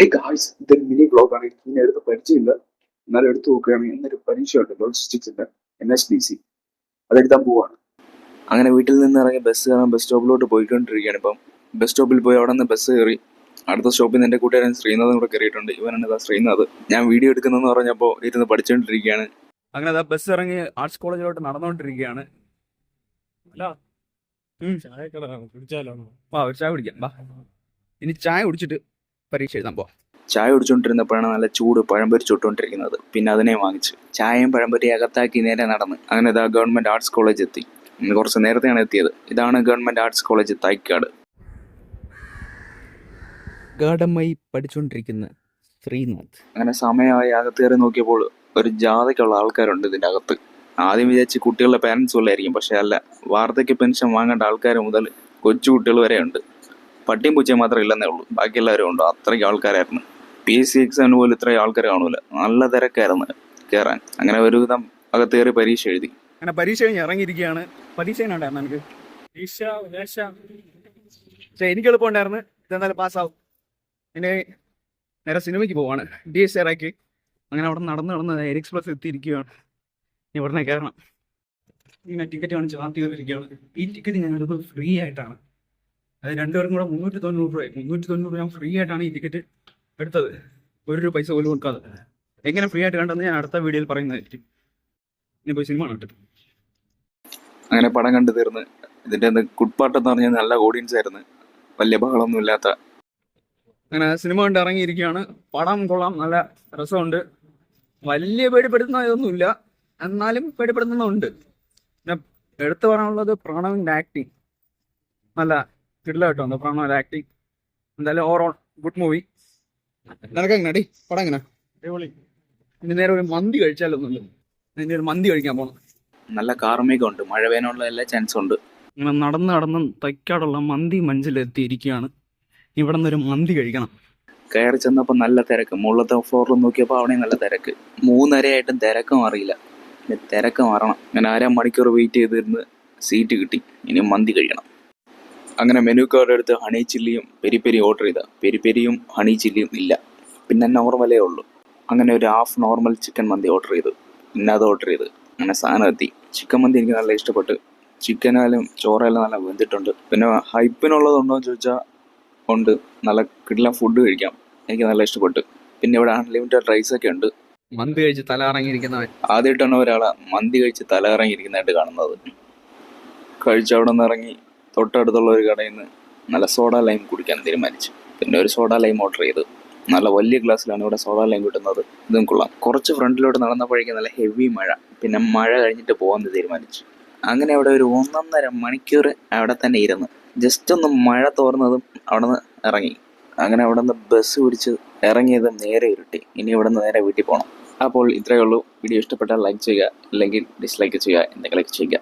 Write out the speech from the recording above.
Hey guys ഇതൊരു mini വ്ളോഗാണ് ആണ് ഇതിനെ എടുത്ത് പരിചയമില്ല. എന്നാലും എടുത്ത് നോക്കുകയാണെങ്കിൽ ഇന്നൊരു പരീക്ഷയുണ്ട് ലോജിസ്റ്റിക്സിന്റെ എൻ എസ് ഡി സി അതെടുത്താൻ പോവാണ്. അങ്ങനെ വീട്ടിൽ നിന്ന് ഇറങ്ങി ബസ് കയറാൻ ബസ് സ്റ്റോപ്പിലോട്ട് പോയിക്കൊണ്ടിരിക്കുകയാണ് ഇപ്പം. ബസ് സ്റ്റോപ്പിൽ പോയി അവിടെ നിന്ന് ബസ് കയറി. അടുത്ത സ്റ്റോപ്പിൽ നിന്ന് എന്റെ കൂട്ടുകാരൻ ശ്രീനാഥും കൂടെ കയറിയിട്ടുണ്ട്. ഇവനാണ് ഇതാ ശ്രീനാഥ്. ഞാൻ വീഡിയോ എടുക്കുന്നതെന്ന് പറഞ്ഞപ്പോൾ ഇരുന്ന് പഠിച്ചുകൊണ്ടിരിക്കുകയാണ് അങ്ങനെ അതാ ബസ് ഇറങ്ങി ആർട്സ് കോളേജിലോട്ട് നടന്നുകൊണ്ടിരിക്കുകയാണ് അല്ല. ചായ കുടിക്കാം. വാ. ഇനി ചായ കുടിച്ചിട്ട് പരീക്ഷ എഴുതാൻ പോവാം. ചായ കുടിച്ചുകൊണ്ടിരുന്നപ്പോഴാണ് നല്ല ചൂട് പഴംപൊരി ചുട്ടുകൊണ്ടിരിക്കുന്നത് പിന്നെ അതിനെ വാങ്ങിച്ച്. ചായയും പഴംപൊരി അകത്താക്കി നേരെ നടന്ന്. അങ്ങനെ ഇതാ ഗവൺമെന്റ് ആർട്സ് കോളേജ് എത്തി. കുറച്ച് നേരത്തെയാണ് എത്തിയത്. ഇതാണ് ഗവൺമെന്റ് ആർട്സ് കോളേജ് തൈക്കാട്. ഗാഠമായി പഠിച്ചുകൊണ്ടിരിക്കുന്ന ശ്രീനാഥ്. അങ്ങനെ സമയമായി അകത്ത് കയറി നോക്കിയപ്പോൾ ഒരു ജാഥയ്ക്കുള്ള ആൾക്കാരുണ്ട് ഇതിന്റെ അകത്ത്. ആദ്യം വിചാരിച്ച് കുട്ടികളുടെ പാരൻസ് ഉള്ളായിരിക്കും. പക്ഷെ അല്ല വാർദ്ധക്യ പെൻഷൻ വാങ്ങേണ്ട ആൾക്കാർ മുതൽ കൊച്ചു കുട്ടികൾ വരെ ഉണ്ട് പട്ടിയും പൂച്ചയും മാത്രമേ ഇല്ലെന്നേ ഉള്ളൂ. ബാക്കി എല്ലാവരും ഉണ്ട്. അത്രയ്ക്ക് ആൾക്കാരായിരുന്നു. പി എസ് സി എക്സാമിന് പോലും ഇത്രയും ആൾക്കാർ കാണൂല. നല്ല തിരക്കായിരുന്നു കയറാൻ അങ്ങനെ ഒരുവിധം അകത്ത് കയറി പരീക്ഷ എഴുതി. അങ്ങനെ പരീക്ഷ കഴിഞ്ഞ് ഇറങ്ങിയിരിക്കുകയാണ്. പരീക്ഷ ഉണ്ടായിരുന്നു എനിക്ക് പക്ഷേ എനിക്ക് എളുപ്പമുണ്ടായിരുന്നു ഇതെന്നാലും പാസ്സാവും ഇനി നേരെ സിനിമയ്ക്ക് പോവാണ്. ഡി എസ് ആറാക്കി അങ്ങനെ അവിടെ നടന്ന് നടന്ന് എരിക്സ് പ്ലസ് എത്തിയിരിക്കുകയാണ്. ഇനി ഉടനെ കയറണം ഇങ്ങനെ ടിക്കറ്റ് കാണിച്ച് ആദ്യം കയറിയിരിക്കുകയാണ് ഈ ടിക്കറ്റ് ഞാൻ എടുത്തത് ഫ്രീ ആയിട്ടാണ്. അത് രണ്ടുപേർക്കും കൂടെ മുന്നൂറ്റി തൊണ്ണൂറ് രൂപ മുന്നൂറ്റി തൊണ്ണൂറ് രൂപ ഞാൻ ഫ്രീ ആയിട്ടാണ് ഈ ടിക്കറ്റ് എടുത്തത്. ഒരു പൈസ പോലും കൊടുക്കാതെ. എങ്ങനെ ഫ്രീ ആയിട്ട് കണ്ടെന്ന് ഞാൻ അടുത്ത വീഡിയോയിൽ പറയുന്നതായിരിക്കും. ഇനി പോയി സിനിമ കണ്ടിട്ട്. അങ്ങനെ പടം കണ്ടു തീർന്ന്. ഇതിന്റെ ഗുഡ് പാട്ട് എന്ന് പറഞ്ഞാൽ നല്ല ഓഡിയൻസ് ആയിരുന്നു. വലിയ ബഹളമൊന്നും ഇല്ലാത്ത. അങ്ങനെ സിനിമ കണ്ട് ഇറങ്ങിയിരിക്കുകയാണ്. പടം കൊള്ളാം നല്ല രസമുണ്ട്. വലിയ പേടിപ്പെടുത്തുന്ന ഇതൊന്നുമില്ല. എന്നാലും പേടിപ്പെടുത്തുന്നുണ്ട്. പിന്നെ എടുത്തു പറയാനുള്ളത് പ്രണവിന്റെ ആക്ടിങ് നല്ല കിടിലായിട്ടുണ്ട് പ്രണവിന്റെ ആക്ടിങ് എന്തായാലും ഓവറോൾ ഗുഡ് മൂവി നിനക്ക് എങ്ങനെ അടി പടം എങ്ങനെ ഇനി നേരെ ഒരു മന്തി കഴിച്ചാലൊന്നുമില്ല ഇനി ഒരു മന്തി കഴിക്കാൻ പോണം. നല്ല കാർമേഘം ഉണ്ട്. മഴ പെയ്യാനുള്ള എല്ലാ ചാൻസും ഉണ്ട്. ഇങ്ങനെ നടന്ന് നടന്ന് തൈക്കാടുള്ള മന്തി മഞ്ചിലെത്തിയിരിക്കുകയാണ്. ഇവിടെ നിന്ന് ഒരു മന്തി കഴിക്കണം. കയറി ചെന്നപ്പോൾ നല്ല തിരക്ക്. മുകളിലത്തെ ഫ്ലോറിൽ നോക്കിയപ്പോൾ അവിടെ നല്ല തിരക്ക്. മൂന്നരയായിട്ടും തിരക്ക് മാറിയില്ല ഇനി തിരക്ക് മാറണം. ഞാൻ അര മണിക്കൂർ വെയിറ്റ് ചെയ്തിരുന്ന് സീറ്റ് കിട്ടി. ഇനി മന്തി കഴിക്കണം. അങ്ങനെ മെനു കാർഡ് എടുത്ത് ഹണി ചില്ലിയും പെരി പെരി ഓർഡർ ചെയ്ത. പെരി പെരിയും ഹണി ചില്ലിയും ഇല്ല. പിന്നെ നോർമലേ ഉള്ളൂ. അങ്ങനെ ഒരു ഹാഫ് നോർമൽ ചിക്കൻ മന്തി ഓർഡർ ചെയ്തു. പിന്നെ അത് ഓർഡർ ചെയ്ത്. അങ്ങനെ സാധനം എത്തി. ചിക്കൻ മന്തി എനിക്ക് നല്ല ഇഷ്ടപ്പെട്ടു. ചിക്കനായാലും ചോറായാലും നല്ല വെന്തിട്ടുണ്ട്. പിന്നെ ഹൈപ്പിനുള്ളതുണ്ടോ എന്ന് ചോദിച്ചാൽ ഉണ്ട്. നല്ല കിടിലം ഫുഡ് കഴിക്കാം. എനിക്ക് നല്ല ഇഷ്ടപ്പെട്ടു. പിന്നെ ഇവിടെ അൺലിമിറ്റഡ് റൈസ് ഒക്കെ ഉണ്ട്. മന്തി കഴിച്ച് തല ഇറങ്ങിയിരിക്കുന്നവൻ ആദ്യമായിട്ടാണ് ഒരാളെ മന്തി കഴിച്ച് തല ഇറങ്ങിയിരിക്കുന്നതായിട്ട് കാണുന്നത്. കഴിച്ച് അവിടെ നിന്ന് ഇറങ്ങി തൊട്ടടുത്തുള്ള ഒരു കടയിൽ നിന്ന് നല്ല സോഡ ലൈം കുടിക്കാൻ തീരുമാനിച്ചു. പിന്നെ ഒരു സോഡ ലൈം ഓർഡർ ചെയ്തു. നല്ല വലിയ ഗ്ലാസ്സിലാണ് ഇവിടെ സോഡ ലൈം കിട്ടുന്നത്. ഇതും കൊള്ളാം. കുറച്ച് ഫ്രണ്ടിലോട്ട് നടന്നപ്പോഴേക്കും നല്ല ഹെവി മഴ. പിന്നെ മഴ കഴിഞ്ഞിട്ട് പോകാൻ തീരുമാനിച്ചു. അങ്ങനെ അവിടെ ഒരു ഒന്നൊന്നര മണിക്കൂർ അവിടെ തന്നെ ഇരുന്ന് ജസ്റ്റ് ഒന്ന് മഴ തോർന്നതും അവിടെ നിന്ന് ഇറങ്ങി. അങ്ങനെ അവിടെ നിന്ന് ബസ് പിടിച്ച് ഇറങ്ങിയതും നേരെ ഇരുട്ടി ഇനി ഇവിടെ നിന്ന് നേരെ വീട്ടിൽ പോകണം അപ്പോൾ ഇത്രയേ ഉള്ളൂ. വീഡിയോ ഇഷ്ടപ്പെട്ടാൽ ലൈക്ക് ചെയ്യുക അല്ലെങ്കിൽ ഡിസ്ലൈക്ക് ചെയ്യുക എന്തെങ്കിലുമൊക്കെ ചെയ്യുക.